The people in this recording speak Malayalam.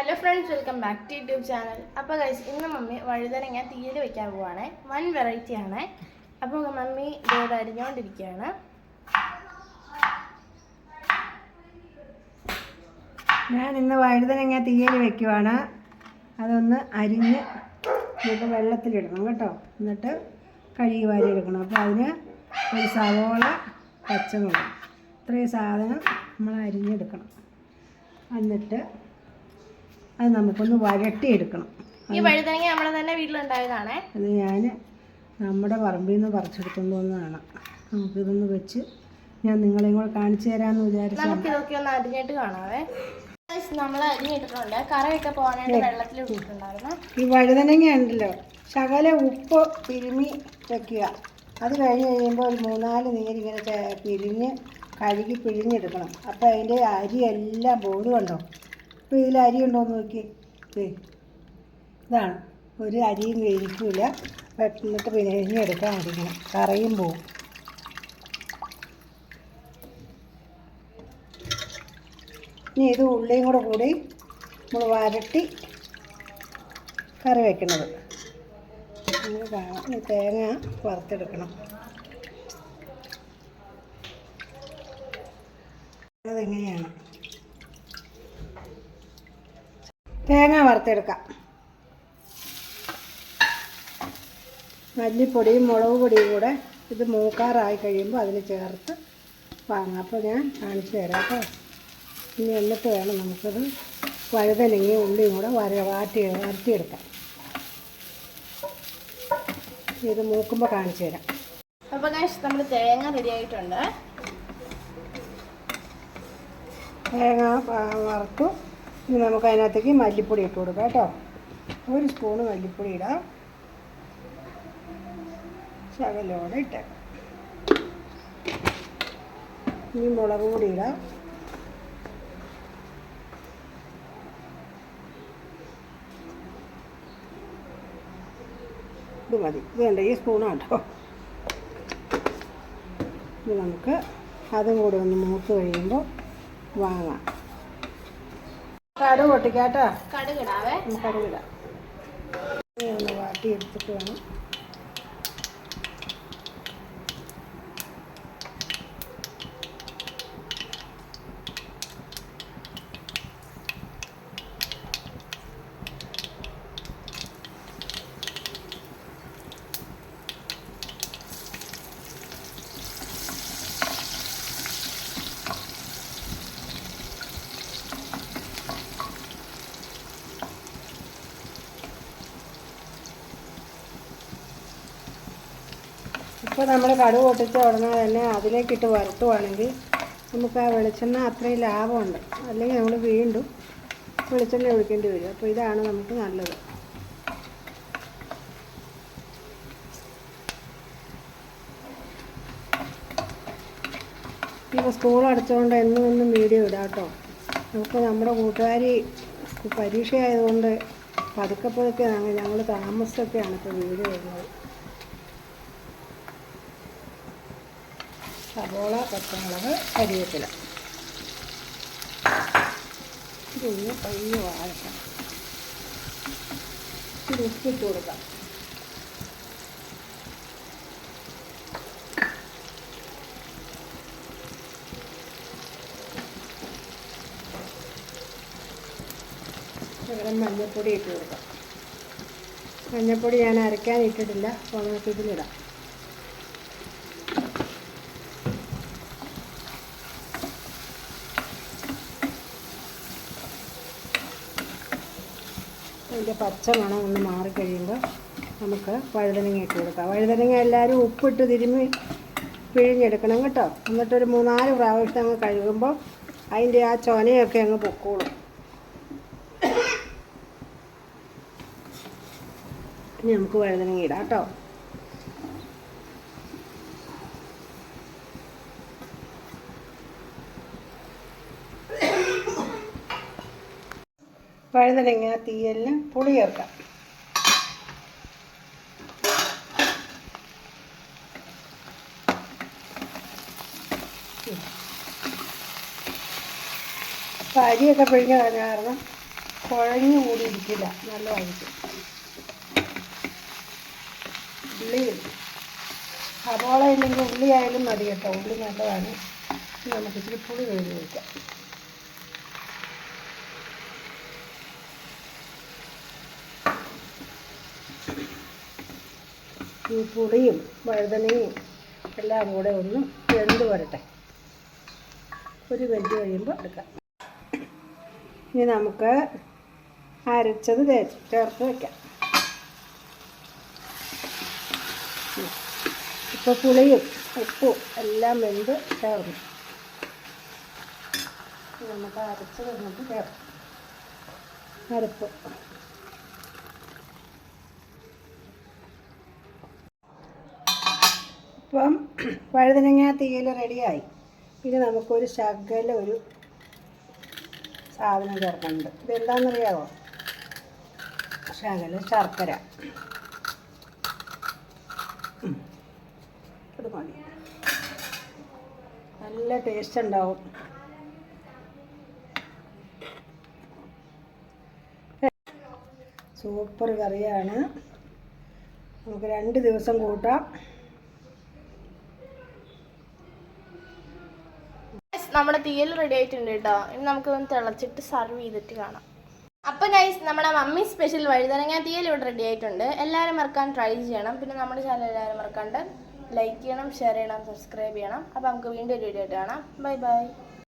Hello friends welcome back to YouTube channel അപ്പോൾ ഗൈസ് ഇന്ന് മമ്മി വഴുതനങ്ങ തീയിൽ വെക്കാൻ പോവാണ്. വൺ വെറൈറ്റി ആണ്. അപ്പോൾ മമ്മി ഇതോടെ അരിഞ്ഞുകൊണ്ടിരിക്കുകയാണ് ഞാൻ ഇന്ന് വഴുതനങ്ങ തീയിൽ വെക്കുവാണ്. അതൊന്ന് അരിഞ്ഞ് നമുക്ക് വെള്ളത്തിലിടണം കേട്ടോ. എന്നിട്ട് കഴുകി വാരി എടുക്കണം. അപ്പോൾ അതിന് ഒരു സവോള പച്ചമുളക്. ഇത്രയും സാധനം നമ്മൾ അരിഞ്ഞെടുക്കണം. എന്നിട്ട് അത് നമുക്കൊന്ന് വരട്ടിയെടുക്കണം. ഈ വഴുതനങ്ങ നമ്മുടെ തന്നെ വീട്ടിലുണ്ടായതാണേ. അത് ഞാൻ നമ്മുടെ പറമ്പിൽ നിന്ന് പറിച്ചെടുത്തുകൊണ്ട് വന്നതാണ് നമുക്കിതൊന്ന് വെച്ച് ഞാൻ നിങ്ങളെയും കൂടെ കാണിച്ചു തരാമെന്ന് വിചാരിച്ചു നമുക്ക് ഇതൊക്കെ ഒന്ന് അരിഞ്ഞിട്ട് കാണാവേ. നമ്മൾ അരിഞ്ഞിട്ടിട്ടുണ്ട്. കറിയൊക്കെ പോകാനായിട്ട് വെള്ളത്തിൽ ഇട്ടിട്ടുണ്ടായിരുന്നു. ഈ വഴുതനങ്ങ ഉണ്ടല്ലോ. ശകല ഉപ്പ് പിരിമി വെക്കുക. അത് കഴിഞ്ഞ് കഴിയുമ്പോൾ ഒരു മൂന്നാൽ നീരിങ്ങനെ പിരിഞ്ഞ് കഴുകി പിഴിഞ്ഞെടുക്കണം. അപ്പോൾ അതിന്റെ അരിയെല്ലാം എല്ലാം ബോധു കണ്ടോ? അപ്പോൾ ഇതിൽ അരി ഉണ്ടോ എന്ന് നോക്കി. ഇതാണ്. ഒരു അരിയും കഴിക്കില്ല എന്നിട്ട് എടുക്കാൻ മടിക്കണം കറയും പോവും. ഇനി ഇത് ഉള്ളിയും കൂടെ കൂടി നമ്മൾ വരട്ടി കറി കാണാം തേങ്ങ വറുത്തെടുക്കണം. അതെങ്ങനെയാണ്? തേങ്ങ വറുത്തെടുക്കാം. മല്ലിപ്പൊടിയും മുളക് പൊടിയും കൂടെ ഇത് മൂക്കാറായി കഴിയുമ്പോൾ അതിൽ ചേർത്ത് വാങ്ങാം. അപ്പോൾ ഞാൻ കാണിച്ചു തരാം കേട്ടോ. ഇനി എന്നിട്ട് വേണം നമുക്കത് വഴുതനങ്ങി ഉള്ളിയും കൂടെ വര വാട്ടി വരട്ടിയെടുക്കാം. ഇത് മൂക്കുമ്പോൾ കാണിച്ചു തരാം. അപ്പോൾ നമ്മൾ തേങ്ങ റെഡി ആയിട്ടുണ്ട്. തേങ്ങ വറുത്തു. ഇനി നമുക്ക് അതിനകത്തേക്ക് മല്ലിപ്പൊടി ഇട്ട് കൊടുക്കാം കേട്ടോ. ഒരു സ്പൂണ് മല്ലിപ്പൊടി ഇടാം. ശകലോടെ ഇട്ടേക്കാം ഇനി മുളക് പൊടി ഇടാം. ഇത് മതി. കണ്ട? ഈ സ്പൂണാണ് കേട്ടോ. ഇത് നമുക്ക് അതും കൂടി ഒന്ന് മൂത്ത് കഴിയുമ്പോൾ വാങ്ങാം. കടു പൊട്ടിക്കാട്ടോ. കടുകിടാവേ. കടുകിടാം. ഇനി ഒന്ന് വാട്ടി എടുത്തിട്ട് വേണം. ഇപ്പോൾ നമ്മൾ കടുക് പൊട്ടിച്ച ഉടനെ തന്നെ അതിലേക്കിട്ട് വറുത്തുവാണെങ്കിൽ നമുക്ക് ആ വെളിച്ചെണ്ണ അത്രയും ലാഭമുണ്ട്. അല്ലെങ്കിൽ നമ്മൾ വീണ്ടും വെളിച്ചെണ്ണ ഒഴിക്കേണ്ടി വരും. അപ്പോൾ ഇതാണ് നമുക്ക് നല്ലത്. ഇപ്പോൾ സ്കൂൾ അടച്ചുകൊണ്ട് എന്നും എന്നും വീഡിയോ ഇടാം കേട്ടോ. നമുക്ക് നമ്മുടെ കൂട്ടുകാരി പരീക്ഷയായതുകൊണ്ട് പതുക്കെ പതുക്കെ ഞങ്ങൾ താമസിച്ചൊക്കെയാണ് ഇപ്പോൾ വീഡിയോ ഇടുന്നത്. സവോള പച്ചമുളക് കരിവേപ്പില ഇതൊന്ന് പയ്യെ ഇത് ഉപ്പിട്ട് കൊടുക്കാം. പകരം മഞ്ഞൾപ്പൊടി ഇട്ട് കൊടുക്കാം. മഞ്ഞൾപ്പൊടി ഞാൻ അരക്കാൻ ഇട്ടിട്ടില്ല അപ്പോൾ നമുക്ക് അതിന്റെ പച്ച മണം ഒന്ന് മാറിക്കഴിയുമ്പോൾ നമുക്ക് വഴുതനങ്ങ ഇട്ട് കൊടുക്കാം. വഴുതനങ്ങ എല്ലാവരും ഉപ്പിട്ട് തിരുമ്മി പിഴിഞ്ഞെടുക്കണം കേട്ടോ. എന്നിട്ടൊരു മൂന്നാൽ പ്രാവശ്യം അങ്ങ് കഴുകുമ്പോൾ അതിന്റെ ആ ചൊനയൊക്കെ അങ്ങ് പൊക്കോളും. ഇനി നമുക്ക് വഴുതനങ്ങ ഇടാം കേട്ടോ. വഴുതനങ്ങ തീയലിന് പുളി ചേർക്കാം അപ്പം അരിയൊക്കെ പിഴിഞ്ഞ് കളഞ്ഞ കാരണം കുഴഞ്ഞു കൂടിയിരിക്കില്ല നല്ലതായിരിക്കും. ഉള്ളി. സവോള ഇല്ലെങ്കിൽ ഉള്ളി മതി കേട്ടോ. ഉള്ളി നല്ലതാണ്. നമുക്ക് ഇച്ചിരി പുളി കഴിഞ്ഞ് വയ്ക്കാം ഈ പുളിയും വഴുതനയും എല്ലാം കൂടെ ഒന്ന് വെന്ത് വരട്ടെ. ഒരു വെന്ത് കഴിയുമ്പോൾ എടുക്കാം. ഇനി നമുക്ക് അരച്ചത് ചേർത്ത് വയ്ക്കാം ഇപ്പോൾ പുളിയും ഉപ്പും എല്ലാം വെന്ത് ചേർന്നു. നമുക്ക് അരച്ചത് നമുക്ക് ചേർക്കാം. അരപ്പ്. ഇപ്പം വഴുതനങ്ങ തീയൽ റെഡിയായി. പിന്നെ നമുക്കൊരു ശകല ഒരു സാധനം ചേർക്കുന്നുണ്ട് ഇതെന്താണെന്നറിയാവോ? ശകല ശർക്കര. നല്ല ടേസ്റ്റ് ഉണ്ടാവും. സൂപ്പർ കറിയാണ്. നമുക്ക് രണ്ട് ദിവസം കൂട്ടാം. നമ്മുടെ തീയൽ റെഡി ആയിട്ടുണ്ട് കേട്ടോ ഇനി നമുക്ക് ഒന്ന് തിളച്ചിട്ട് സർവ് ചെയ്തിട്ട് കാണാം. അപ്പൊ ഗൈസ് നമ്മുടെ മമ്മി സ്പെഷ്യൽ വഴുതനങ്ങ തീയൽ ഇവിടെ റെഡി ആയിട്ടുണ്ട്. എല്ലാവരും മറക്കാൻ ട്രൈ ചെയ്യണം. പിന്നെ നമ്മുടെ ചാനൽ എല്ലാവരും മറക്കാണ്ട് ലൈക്ക് ചെയ്യണം ഷെയർ ചെയ്യണം സബ്സ്ക്രൈബ് ചെയ്യണം. അപ്പൊ നമുക്ക് വീണ്ടും ഒരു വീഡിയോ ആയിട്ട് കാണാം. Bye bye